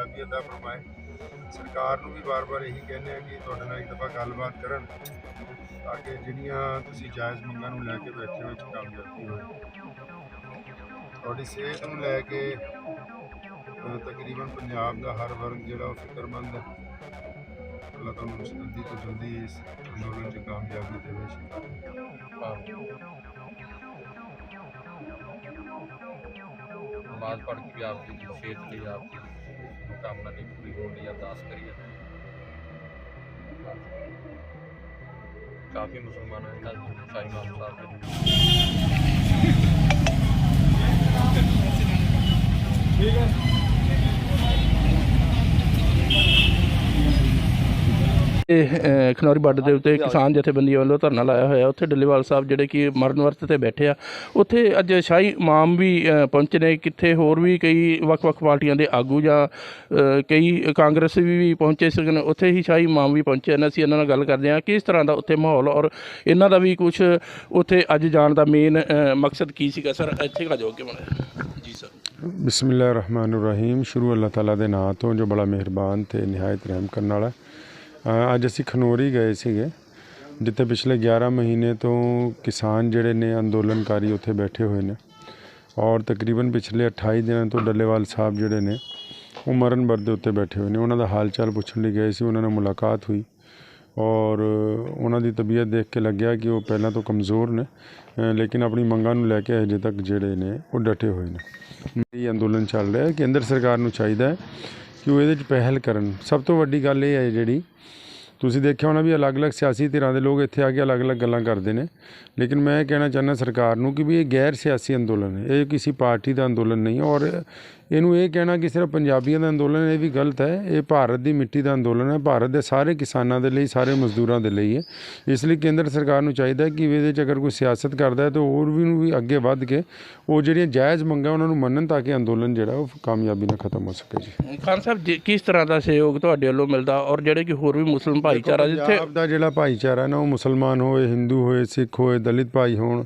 ਆਜ਼ਾਦੀ ਦਾ ਫਰਮਾਏ ਸਰਕਾਰ ਨੂੰ ਵੀ ਵਾਰ-ਵਾਰ ਇਹੀ ਕਹਿੰਦੇ ਆ ਕਿ ਤੁਹਾਡੇ ਨਾਲ ਇੱਕ ਦਫਾ ਗੱਲਬਾਤ ਕਰਨ ਤਾਂ ਕਿ ਜਿਹੜੀਆਂ ਤੁਸੀਂ ਜਾਇਜ਼ ਮੰਗਾਂ ਨੂੰ ਲੈ ਕੇ ਬੈਠੇ ਹੋ ਇੱਕ ਕਾਮਯਾਬੀ ਹੋਵੇ ਤੁਹਾਡੀ ਸਿਹਤ ਨੂੰ ਲੈ ਕੇ ਤਕਰੀਬਨ ਪੰਜਾਬ ਦਾ ਹਰ ਵਰਗ ਜਿਹੜਾ ਉਹ ਫਿਕਰਮੰਦ ਹੈ। ਅੱਲਾਹ ਤੁਹਾਨੂੰ ਜਲਦੀ ਤੋਂ ਜਲਦੀ ਇਸ ਅੰਦੋਲਨ 'ਚ ਕਾਮਯਾਬੀ ਦੇ ਵਿੱਚ ਨਮਾਜ਼ ਪੜ੍ਹ ਕੇ ਆਪ ਦੀ ਖੇਤ ਲਈ ਆਪ ਦੀ ਕਾਮਨਾ ਦੀ ਪੂਰੀ ਹੋਣ ਦੀ ਅਰਦਾਸ ਕਰੀਏ ਕਾਫੀ ਮੁਸਲਮਾਨ ਹੈ। ਇਹ ਖਨੌਰੀ ਬਾਰਡਰ ਦੇ ਉੱਤੇ ਕਿਸਾਨ ਜਥੇਬੰਦੀਆਂ ਵੱਲੋਂ ਧਰਨਾ ਲਾਇਆ ਹੋਇਆ। ਉੱਥੇ ਡੱਲੇਵਾਲ ਸਾਹਿਬ ਜਿਹੜੇ ਕਿ ਮਰਨ ਵਰਤ ਤੇ ਬੈਠੇ ਆ। ਉੱਥੇ ਅੱਜ ਸ਼ਾਹੀ ਇਮਾਮ ਵੀ ਪਹੁੰਚੇ ਨੇ। ਕਿੱਥੇ ਹੋਰ ਵੀ ਕਈ ਵੱਖ-ਵੱਖ ਪਾਰਟੀਆਂ ਦੇ ਆਗੂ ਜਾਂ ਕਈ ਕਾਂਗਰਸ ਵੀ ਪਹੁੰਚੇ ਸਨ ਉੱਥੇ ਹੀ ਸ਼ਾਹੀ ਇਮਾਮ ਵੀ ਪਹੁੰਚੇ ਹਨ ਅਸੀਂ ਇਹਨਾਂ ਨਾਲ ਗੱਲ ਕਰਦੇ ਹਾਂ। ਕਿਸ ਤਰ੍ਹਾਂ ਦਾ ਉੱਥੇ ਮਾਹੌਲ ਔਰ ਇਹਨਾਂ ਦਾ ਵੀ ਕੁਝ ਉੱਥੇ ਅੱਜ ਜਾਣ ਦਾ ਮੇਨ ਮਕਸਦ ਕੀ ਸੀਗਾ? ਸਰ, ਇੱਥੇ ਆ ਜਾਓ ਕਿ ਜੀ, ਸਰ। ਬਿਸਮਿਲ੍ਲਾਹਿਰ ਰਹਿਮਾਨਿਰ ਰਹੀਮ। ਸ਼ੁਰੂ ਅੱਲਾਹ ਤਾਲਾ ਦੇ ਨਾਂ ਤੋਂ ਜੋ ਬੜਾ ਮਿਹਰਬਾਨ ਤੇ ਨਿਹਾਇਤ ਰਹਿਮ ਕਰਨ ਵਾਲਾ ਅੱਜ ਅਸੀਂ ਖਨੋਰੀ ਗਏ ਸੀਗੇ, ਜਿੱਥੇ ਪਿਛਲੇ 11 ਮਹੀਨੇ ਤੋਂ ਕਿਸਾਨ ਜਿਹੜੇ ਨੇ ਅੰਦੋਲਨਕਾਰੀ ਉੱਥੇ ਬੈਠੇ ਹੋਏ ਨੇ ਔਰ ਤਕਰੀਬਨ ਪਿਛਲੇ 28 ਦਿਨਾਂ ਤੋਂ ਡੱਲੇਵਾਲ ਸਾਹਿਬ ਜਿਹੜੇ ਨੇ, ਉਹ ਮਰਨ ਵਰਤ ਦੇ ਉੱਤੇ ਬੈਠੇ ਹੋਏ ਨੇ। ਉਹਨਾਂ ਦਾ ਹਾਲ ਚਾਲ ਪੁੱਛਣ ਲਈ ਗਏ ਸੀ, ਉਹਨਾਂ ਨਾਲ ਮੁਲਾਕਾਤ ਹੋਈ ਔਰ ਉਹਨਾਂ ਦੀ ਤਬੀਅਤ ਦੇਖ ਕੇ ਲੱਗਿਆ ਕਿ ਉਹ ਪਹਿਲਾਂ ਤੋਂ ਕਮਜ਼ੋਰ ਨੇ ਲੇਕਿਨ ਆਪਣੀ ਮੰਗਾਂ ਨੂੰ ਲੈ ਕੇ ਅਜੇ ਤੱਕ ਜਿਹੜੇ ਨੇ, ਉਹ ਡਟੇ ਹੋਏ ਨੇ। ਇਹ ਅੰਦੋਲਨ ਚੱਲ ਰਿਹਾ ਹੈ ਕੇਂਦਰ ਸਰਕਾਰ ਨੂੰ ਚਾਹੀਦਾ ਹੈ ਕਿ ਉਹ ਇਹਦੇ 'ਚ ਪਹਿਲ ਕਰਨ। ਸਭ ਤੋਂ ਵੱਡੀ ਗੱਲ ਇਹ ਹੈ ਜਿਹੜੀ ਤੁਸੀਂ ਦੇਖਿਆ ਹੋਣਾ ਵੀ ਅਲੱਗ-ਅਲੱਗ ਸਿਆਸੀ ਧਿਰਾਂ ਦੇ ਲੋਕ ਇੱਥੇ ਆ ਕੇ ਅਲੱਗ-ਅਲੱਗ ਗੱਲਾਂ ਕਰਦੇ ਨੇ। ਲੇਕਿਨ ਮੈਂ ਇਹ ਕਹਿਣਾ ਚਾਹੁੰਦਾ ਸਰਕਾਰ ਨੂੰ ਕਿ ਵੀ ਇਹ ਗੈਰ ਸਿਆਸੀ ਅੰਦੋਲਨ ਹੈ। ਇਹ ਕਿਸੇ ਪਾਰਟੀ ਦਾ ਅੰਦੋਲਨ ਨਹੀਂ ਔਰ ਇਹਨੂੰ ਇਹ ਕਹਿਣਾ ਕਿ ਸਿਰਫ ਪੰਜਾਬੀਆਂ ਦਾ ਅੰਦੋਲਨ ਹੈ, ਇਹ ਵੀ ਗਲਤ ਹੈ। ਇਹ ਭਾਰਤ ਦੀ ਮਿੱਟੀ ਦਾ ਅੰਦੋਲਨ ਹੈ। ਭਾਰਤ ਦੇ ਸਾਰੇ ਕਿਸਾਨਾਂ ਦੇ ਲਈ ਸਾਰੇ ਮਜ਼ਦੂਰਾਂ ਦੇ ਲਈ ਹੈ। ਇਸ ਲਈ ਕੇਂਦਰ ਸਰਕਾਰ ਨੂੰ ਚਾਹੀਦਾ ਹੈ ਕਿ ਇਹਦੇ 'ਚ ਅਗਰ ਕੋਈ ਸਿਆਸਤ ਕਰਦਾ ਹੈ ਤਾਂ ਹੋਰ ਵੀ ਨੂੰ ਵੀ ਅੱਗੇ ਵੱਧ ਕੇ ਉਹ ਜਿਹੜੀਆਂ ਜਾਇਜ਼ ਮੰਗਾਂ ਉਹਨਾਂ ਨੂੰ ਮੰਨਣ ਤਾਂ ਕਿ ਅੰਦੋਲਨ ਜਿਹੜਾ ਉਹ ਕਾਮਯਾਬੀ ਨਾਲ ਖਤਮ ਹੋ ਸਕੇ ਜੀ। ਖਾਨ ਸਾਹਿਬ ਜੀ, ਕਿਸ ਤਰ੍ਹਾਂ ਦਾ ਸਹਿਯੋਗ ਤੁਹਾਡੇ ਵੱਲੋਂ ਮਿਲਦਾ? ਔਰ ਜਿਹੜੇ ਕਿ ਹੋਰ ਵੀ ਮੁਸਲਿਮ ਭਾਈਚਾਰਾ ਜਿੱਥੇ ਪੰਜਾਬ ਦਾ ਜਿਹੜਾ ਭਾਈਚਾਰਾ ਨਾ ਉਹ ਮੁਸਲਮਾਨ ਹੋਏ ਹਿੰਦੂ ਹੋਏ ਸਿੱਖ ਹੋਏ ਦਲਿਤ ਭਾਈ ਹੋਣ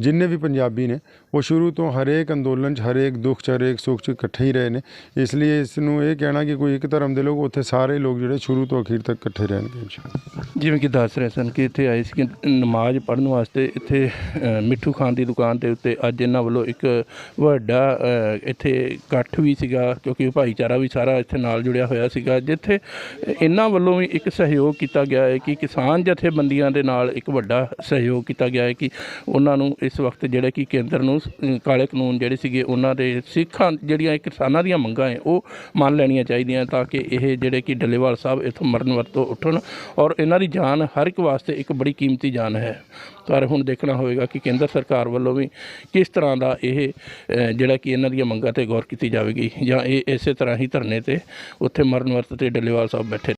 ਜਿੰਨੇ ਵੀ ਪੰਜਾਬੀ ਨੇ ਉਹ ਸ਼ੁਰੂ ਤੋਂ ਹਰੇਕ ਅੰਦੋਲਨ 'ਚ ਹਰੇਕ ਦੁੱਖ 'ਚ ਹਰੇਕ ਸੁੱਖ 'ਚ ਇਕੱਠੇ ਹੀ ਰਹੇ ਨੇ। ਇਸ ਲਈ ਇਸ ਨੂੰ ਇਹ ਕਹਿਣਾ ਕਿ ਕੋਈ ਇੱਕ ਧਰਮ ਦੇ ਲੋਕ ਉੱਥੇ ਸਾਰੇ ਲੋਕ ਜਿਹੜੇ ਸ਼ੁਰੂ ਤੋਂ ਅਖੀਰ ਤੱਕ ਇਕੱਠੇ ਰਹਿਣਗੇ ਜਿਵੇਂ ਕਿ ਦੱਸ ਰਹੇ ਸਨ ਕਿ ਇੱਥੇ ਆਏ ਸੀ ਕਿ ਨਮਾਜ਼ ਪੜ੍ਹਨ ਵਾਸਤੇ ਇੱਥੇ ਅ, ਮਿੱਠੂ ਖਾਨ ਦੀ ਦੁਕਾਨ ਦੇ ਉੱਤੇ ਅੱਜ ਇਹਨਾਂ ਵੱਲੋਂ ਇੱਕ ਵੱਡਾ ਅ, ਇੱਥੇ ਇਕੱਠ ਵੀ ਸੀਗਾ ਕਿਉਂਕਿ ਭਾਈਚਾਰਾ ਵੀ ਸਾਰਾ ਇੱਥੇ ਨਾਲ ਜੁੜਿਆ ਹੋਇਆ ਸੀਗਾ ਜਿੱਥੇ ਇਹਨਾਂ ਵੱਲੋਂ ਵੀ ਇੱਕ ਸਹਿਯੋਗ ਸਹਿਯੋਗ ਕੀਤਾ ਗਿਆ ਹੈ ਕਿ ਕਿਸਾਨ ਜਥੇਬੰਦੀਆਂ ਦੇ ਨਾਲ ਇੱਕ ਵੱਡਾ ਸਹਿਯੋਗ ਕੀਤਾ ਗਿਆ ਹੈ ਕਿ ਉਹਨਾਂ ਨੂੰ ਇਸ ਵਕਤ ਜਿਹੜਾ ਕਿ ਕੇਂਦਰ ਨੂੰ ਕਾਲੇ ਕਾਨੂੰਨ ਜਿਹੜੇ ਸੀਗੇ, ਉਹਨਾਂ ਦੇ ਸਿੱਖਾਂ ਜਿਹੜੀਆਂ ਕਿਸਾਨਾਂ ਦੀਆਂ ਮੰਗਾਂ ਹੈ, ਉਹ ਮੰਨ ਲੈਣੀਆਂ ਚਾਹੀਦੀਆਂ ਤਾਂ ਕਿ ਇਹ ਜਿਹੜੇ ਕਿ ਡੱਲੇਵਾਲ ਸਾਹਿਬ ਇੱਥੋਂ ਮਰਨ ਵਰਤੋਂ ਉੱਠਣ ਔਰ ਇਹਨਾਂ ਦੀ ਜਾਨ ਹਰ ਇੱਕ ਵਾਸਤੇ ਇੱਕ ਬੜੀ ਕੀਮਤੀ ਜਾਨ ਹੈ। ਪਰ ਹੁਣ ਦੇਖਣਾ ਹੋਵੇਗਾ ਕਿ ਕੇਂਦਰ ਸਰਕਾਰ ਵੱਲੋਂ ਵੀ ਕਿਸ ਤਰ੍ਹਾਂ ਦਾ ਇਹ ਜਿਹੜਾ ਕਿ ਇਹਨਾਂ ਦੀਆਂ ਮੰਗਾਂ ਤੇ ਗੌਰ ਕੀਤੀ ਜਾਵੇਗੀ ਜਾਂ ਇਹ ਇਸੇ ਤਰ੍ਹਾਂ ਹੀ ਧਰਨੇ ਤੇ ਉੱਥੇ ਮਰਨ ਵਰਤ ਤੇ ਡੱਲੇਵਾਲ ਸਾਹਿਬ ਬੈਠੇ